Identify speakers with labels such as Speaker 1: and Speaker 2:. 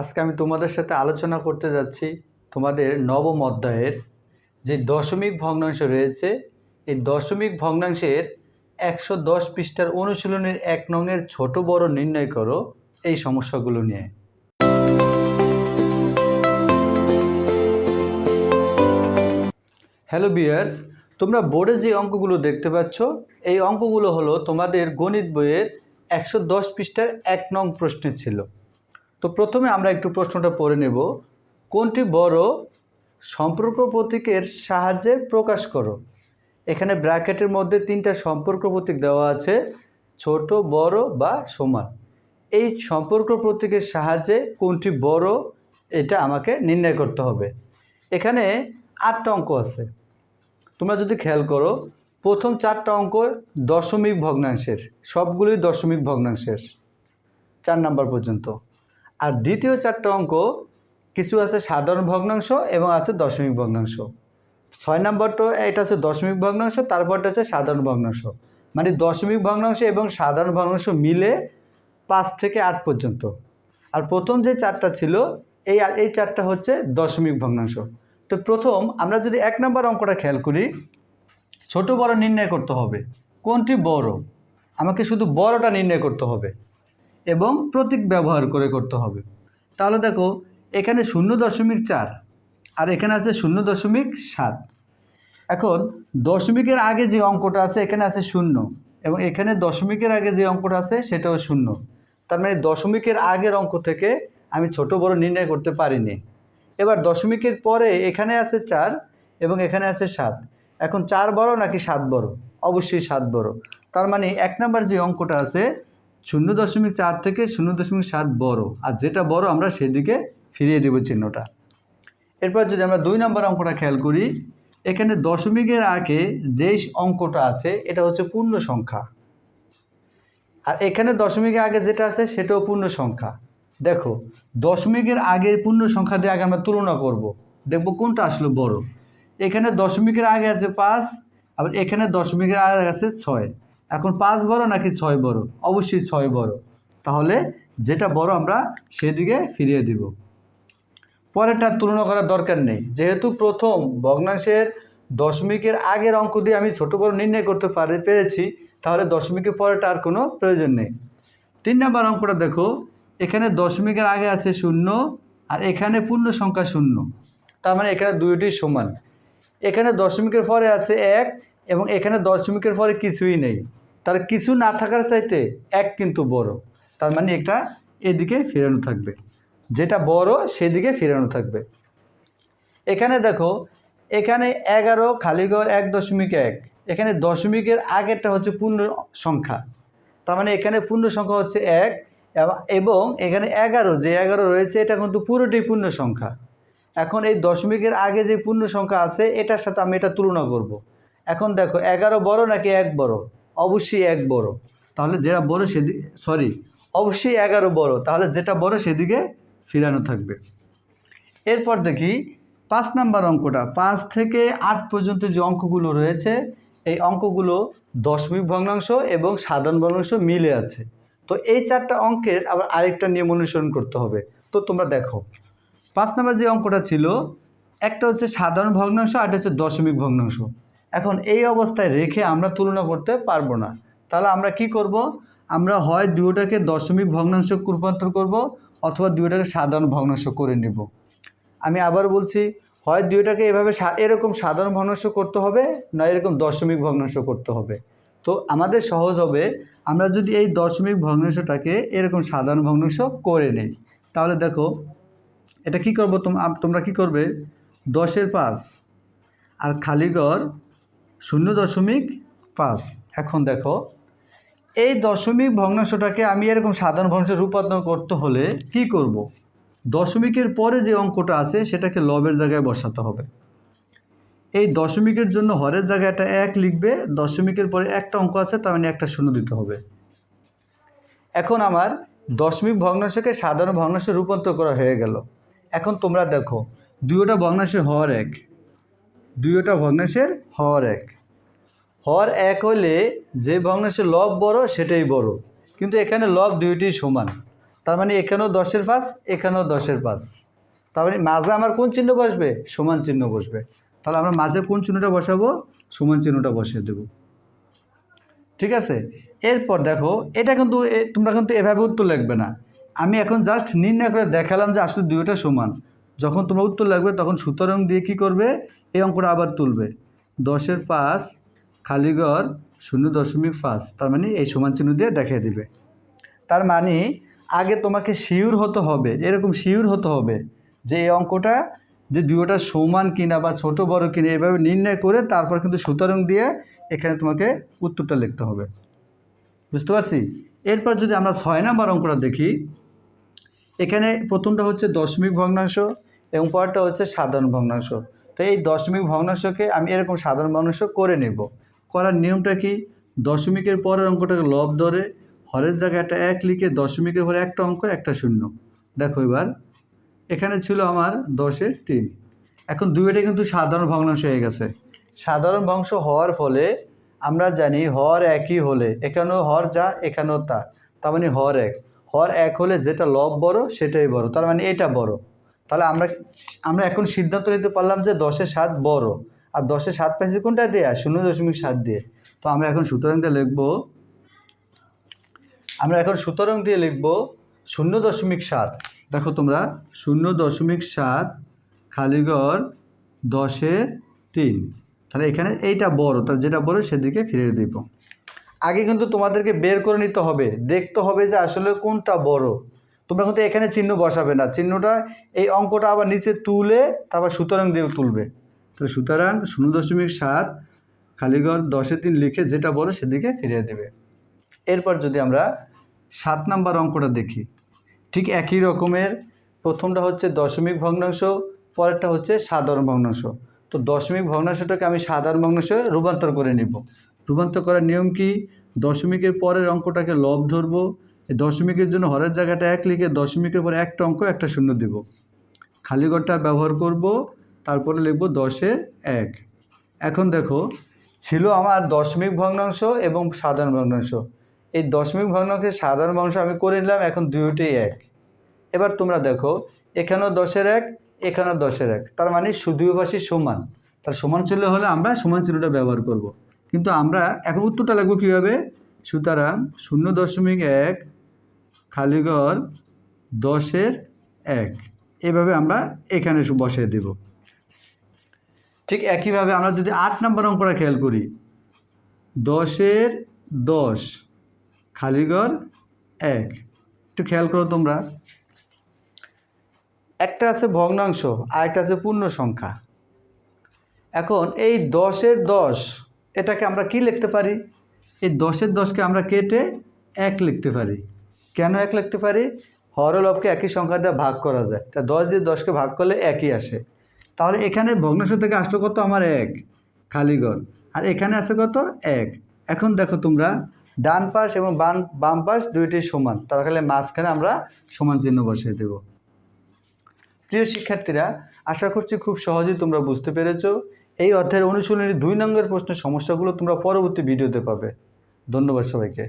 Speaker 1: আজকে আমি তোমাদের সাথে আলোচনা করতে যাচ্ছি তোমাদের নবম অধ্যায়ের যে দশমিক ভগ্নাংশ রয়েছে, এই দশমিক ভগ্নাংশের একশো দশ পৃষ্ঠার অনুশীলনের এক নংয়ের ছোট বড় নির্ণয় করো এই সমস্যাগুলো নিয়ে। হ্যালো বিয়ার্স তোমরা বোর্ডে যে অঙ্কগুলো দেখতে পাচ্ছ, এই অঙ্কগুলো হলো তোমাদের গণিত বইয়ের একশো দশ পৃষ্ঠার এক নং প্রশ্নে ছিল। তো প্রথমে আমরা একটু প্রশ্নটা পড়ে নেব। কোনটি বড়? সম্পর্ক প্রতীকের সাহায্যে প্রকাশ করো। এখানে ব্র্যাকেটের মধ্যে তিনটা সম্পর্ক প্রতীক দেওয়া আছে, ছোট, বড় বা সমান। এই সম্পর্ক প্রতীকের সাহায্যে কোনটি বড়? এটা আমাকে নির্ণয় করতে হবে। এখানে আটটা অঙ্ক আছে। তোমরা যদি খেয়াল করো, প্রথম চারটা অঙ্ক দশমিক ভগ্নাংশের, সবগুলোই দশমিক ভগ্নাংশের, চার নাম্বার পর্যন্ত। আর দ্বিতীয় চারটা অঙ্ক, কিছু আছে সাধারণ ভগ্নাংশ এবং আছে দশমিক ভগ্নাংশ। ছয় নাম্বারটা, এটা হচ্ছে দশমিক ভগ্নাংশ, তারপরটা হচ্ছে সাধারণ ভগ্নাংশ। মানে দশমিক ভগ্নাংশ এবং সাধারণ ভগ্নাংশ মিলে পাঁচ থেকে আট পর্যন্ত। আর প্রথম যে চারটা ছিল, এই এই চারটা হচ্ছে দশমিক ভগ্নাংশ। তো প্রথম আমরা যদি এক নম্বর অঙ্কটা খেয়াল করি, ছোট বড় নির্ণয় করতে হবে। কোনটি বড়? আমাকে শুধু বড়টা নির্ণয় করতে হবে। এবং প্রতীক ব্যবহার করে করতে হবে। তাহলে দেখো, এখানে শূন্য দশমিক চার আর এখানে আছে শূন্য দশমিক সাত। এখন, দশমিকের আগে যে অঙ্কটা আছে, এখানে আছে শূন্য এবং এখানে দশমিকের আগে যে অঙ্কটা আছে, সেটাও শূন্য। তার মানে দশমিকের আগের অঙ্ক থেকে আমি ছোট বড় নির্ণয় করতে পারিনি। এবার দশমিকের পরে এখানে আছে চার এবং এখানে আছে সাত। এখন চার বড় নাকি সাত বড়? অবশ্যই সাত বড়। তার মানে এক নাম্বার যে অঙ্কটা আছে শূন্য দশমিক চার থেকে শূন্য দশমিক সাত বড়। আর যেটা বড়, আমরা সেদিকে ফিরিয়ে দেব চিহ্নটা। এরপর যদি আমরা দুই নম্বর অঙ্কটা খেয়াল করি, এখানে দশমিকের আগে যেই অঙ্কটা আছে, এটা হচ্ছে পূর্ণ সংখ্যা। আর এখানে দশমিকের আগে যেটা আছে, সেটাও পূর্ণ সংখ্যা। দেখো, দশমিকের আগে পূর্ণ সংখ্যা দিয়ে আগে আমরা তুলনা করব। দেখব কোনটা আসলে বড়। এখানে দশমিকের আগে আছে পাঁচ, আবার এখানে দশমিকের আগে আছে ছয়। এখন পাঁচ বড় নাকি ছয় বড়? অবশ্যই ছয় বড়। তাহলে যেটা বড় আমরা সেদিকে ফিরিয়ে দিব। পরেরটার তুলনা করার দরকার নেই। যেহেতু প্রথম ভগ্নাংশের দশমিকের আগের অঙ্ক দিয়ে আমি ছোট বড় নির্ণয় করতে পারে, পেরেছি, তাহলে দশমিকের পরেটা আর কোনো প্রয়োজন নেই। তিন নম্বর অঙ্কটা দেখো। এখানে দশমিকের আগে আছে শূন্য আর এখানে পূর্ণ সংখ্যা শূন্য। তার মানে এখানে দুইটি সমান। এখানে দশমিকের পরে আছে এক এবং এখানে দশমিকের পরে কিছুই নেই। তার কিছু না থাকার চাইতে এক কিন্তু বড়। তার মানে এটা এদিকে ফেরানো থাকবে। যেটা বড়, সেদিকে ফেরানো থাকবে। এখানে দেখো, এখানে এগারো, খালিগড় এক দশমিক এক। এখানে দশমিকের আগেরটা হচ্ছে পূর্ণ সংখ্যা। তার মানে এখানে পূর্ণ সংখ্যা হচ্ছে এক এবং- এখানে এগারো, যে এগারো রয়েছে, এটা কিন্তু পুরোটাই পূর্ণ সংখ্যা। এখন এই দশমিকের আগে যে পূর্ণ সংখ্যা আছে, এটার সাথে আমি এটা তুলনা করব। এখন দেখো, এগারো বড় নাকি এক বড়? অবশ্যই এক বড়। তাহলে যেটা বড় সেদিকে সরি অবশ্যই এগারো বড়। তাহলে যেটা বড় সেদিকে ফিরানো থাকবে। এরপর দেখি, পাঁচ নাম্বার অঙ্কটা। পাঁচ থেকে আট পর্যন্ত যে অঙ্কগুলো রয়েছে, এই অঙ্কগুলো দশমিক ভগ্নাংশ এবং সাধারণ ভগ্নাংশ মিলে আছে। তো এই চারটা অঙ্কের আবার আরেকটা নিয়ম অনুসরণ করতে হবে। তো তোমরা দেখো, পাঁচ নাম্বার যে অঙ্কটা ছিল, একটা হচ্ছে সাধারণ ভগ্নাংশ আর হচ্ছে দশমিক ভগ্নাংশ। এখন এই অবস্থায় রেখে আমরা তুলনা করতে পারব না। তাহলে আমরা কি করব? আমরা হয় দুটোটাকে দশমিক ভগ্নাংশ রূপান্তর করব অথবা দুটোটাকে সাধারণ ভগ্নাংশ করে নেব। আমি আবার বলছি, হয় দুইটাকে এভাবে এরকম সাধারণ ভগ্নাংশ করতে হবে, না এরকম দশমিক ভগ্নাংশ করতে হবে। তো আমাদের সহজ হবে, আমরা যদি এই দশমিক ভগ্নাংশটাকে এরকম সাধারণ ভগ্নাংশ করে নেই। তাহলে দেখো, এটা কি করব তোম- তোমরা কি করবে? দশের পাঁচ আর খালিগড় শূন্য দশমিক পাঁচ। এখন দেখো, এই দশমিক ভগ্নাংশটাকে আমি এরকম সাধারণ ভগ্নাংশে রূপান্তর করতে হলে কি করব। দশমিকের পরে যে অঙ্কটা আছে, সেটাকে লবের জায়গায় বসাতে হবে। এই দশমিকের জন্য হরের জায়গায় একটা এক লিখবে, দশমিকের পরে একটা অঙ্ক আছে, তার মানে একটা শূন্য দিতে হবে। এখন আমার দশমিক ভগ্নাংশকে সাধারণ ভগ্নাংশে রূপান্তর করা হয়ে গেল। এখন তোমরা দেখো, দুইটা ভগ্নাংশের হর এক। দুইটা ভগ্নাংশের হর এক। হর এক হলে যে ভগ্নাংশের লব বড়, সেটাই বড়। কিন্তু এখানে লব দুইটি সমান। তার মানে এখানেও দশের পাঁচ, এখানেও দশের পাঁচ। তার মানে মাঝে আমার কোন চিহ্ন বসবে? সমান চিহ্ন বসবে। তাহলে আমরা মাঝে কোন চিহ্নটা বসাবো? সমান চিহ্নটা বসিয়ে দেবো। ঠিক আছে? এরপর দেখো, এটা কিন্তু তোমরা কিন্তু এভাবে উত্তর লিখবে না। আমি এখন জাস্ট নির্ণয় করে দেখালাম যে আসলে দুইটা সমান। যখন তোমরা উত্তর লাগবে, তখন সুতরাং দিয়ে কি করবে? এই অঙ্কটা আবার তুলবে। দশের পাঁচ, খালিগড় শূন্য দশমিক পাঁচ, তার মানে এই সমান চিহ্ন দিয়ে দেখিয়ে দিবে। তার মানে আগে তোমাকে শিওর হতে হবে, এরকম শিওর হতে হবে যে এই অঙ্কটা, যে দুটোটা সমান কিনা বা ছোট বড় কিনা, এভাবে নির্ণয় করে তারপর কিন্তু সুতরাং দিয়ে এখানে তোমাকে উত্তরটা লিখতে হবে। বুঝতে পারছি? এরপর যদি আমরা ছয় নাম্বার অঙ্কটা দেখি, এখানে প্রথমটা হচ্ছে দশমিক ভগ্নাংশ এবং পরেরটা হচ্ছে সাধারণ ভগ্নাংশ। তো এই দশমিক ভগ্নাংশকে আমি এরকম সাধারণ ভগ্নাংশ করে নেব। করার নিয়মটা কি? দশমিকের পরের অঙ্কটাকে লব ধরে হরের জায়গায় একটা এক লিখে দশমিকের পরে একটা অঙ্ক, একটা শূন্য। দেখো এবার, এখানে ছিল আমার দশের তিন। এখন দুইটা কিন্তু সাধারণ ভগ্নাংশ হয়ে গেছে। সাধারণ ভগ্নাংশ হওয়ার ফলে আমরা জানি হর একই হলে, এখানেও হর যা, এখানেও তা। তার মানে হর এক। হর এক হলে যেটা লব বড়, সেটাই বড়। তার মানে এটা বড়। তাহলে আমরা আমরা এখন সিদ্ধান্ত নিতে পারলাম যে দশে সাত বড়। আর দশে সাত পাইছি কোনটা দিয়ে? শূন্য দশমিক সাত দিয়ে। তো আমরা এখন সুতরাং দিয়ে লিখব, আমরা এখন সুতরাং দিয়ে লিখব শূন্য দশমিক সাত। দেখো তোমরা, শূন্য দশমিক সাত খালিগড় দশে তিন। তাহলে এখানে এইটা বড় তাহলে যেটা বড় সেদিকে ফিরে দিব। আগে কিন্তু তোমাদেরকে বের করে নিতে হবে, দেখতে হবে যে আসলে কোনটা বড়। তোমরা কিন্তু এখানে চিহ্ন বসাবে না। চিহ্নটা এই অঙ্কটা আবার নিচে তুলে তারপর সুতরাং দিয়ে তুলবে। তাহলে সুতরাং শূন্য দশমিক সাত খালিগড় দশে তিন লিখে যেটা বড় সেদিকে ফিরিয়ে দেবে। এরপর যদি আমরা সাত নাম্বার অঙ্কটা দেখি, ঠিক একই রকমের প্রথমটা হচ্ছে দশমিক ভগ্নাংশ, পরেরটা হচ্ছে সাধারণ ভগ্নাংশ। তো দশমিক ভগ্নাংশটাকে আমি সাধারণ ভগ্নাংশে রূপান্তর করে নিব। রূপান্তর করার নিয়ম কি? দশমিকের পরের অঙ্কটাকে লব ধরবো দশমিকের জন্য হরের জায়গাটা এক লিখে দশমিকের পরে একটা অঙ্ক, একটা শূন্য দিব। খালি ঘরটা ব্যবহার করব, তারপরে লিখব দশে এক। এখন দেখো, ছিল আমার দশমিক ভগ্নাংশ এবং সাধারণ ভগ্নাংশ। এই দশমিক ভগ্নাংশের সাধারণ ভগ্নাংশ আমি করে নিলাম, এখন দুইটাই এক। এবার তোমরা দেখো, এখানেও দশের এক, এখানেও দশের এক। তার মানে পাশে সমান। তার সমান চিহ্ন হলে আমরা সমান চিহ্নটা ব্যবহার করব। কিন্তু আমরা এখন উত্তরটা লাগবো কীভাবে? সুতরাং শূন্য দশমিক এক খালিগড় দশের এক। এভাবে আমরা এখানে বসিয়ে দেব। ঠিক একইভাবে আমরা যদি আট নম্বর অঙ্কটা খেয়াল করি, দশের দশ, খালিগড় এক। একটু খেয়াল করো তোমরা। একটা আছে ভগ্নাংশ, আর একটা আছে পূর্ণ সংখ্যা। এখন এই দশের দশ, এটাকে আমরা কি লিখতে পারি? এই দশের দশকে আমরা কেটে এক লিখতে পারি। কেন এক লিখতে পারি? হরলভকে একই সংখ্যা দিয়ে ভাগ করা যায়। তা দশ দিয়ে দশকে ভাগ করলে একই আসে। তাহলে এখানে ভগ্নাংশ থেকে আসলো কত? আমার এক খালিগড় আর এখানে আছে কত? এক। এখন দেখো তোমরা, ডান পাশ এবং বাম বাম পাশ দুইটি সমান। তার ফলে মাঝখানে আমরা সমান চিহ্ন বসিয়ে দেব। প্রিয় শিক্ষার্থীরা, আশা করছি খুব সহজেই তোমরা বুঝতে পেরেছ। এই অধ্যায়ের অনুশীলনী দুই নম্বরের প্রশ্নের সমস্যাগুলো তোমরা পরবর্তী ভিডিওতে পাবে। ধন্যবাদ সবাইকে।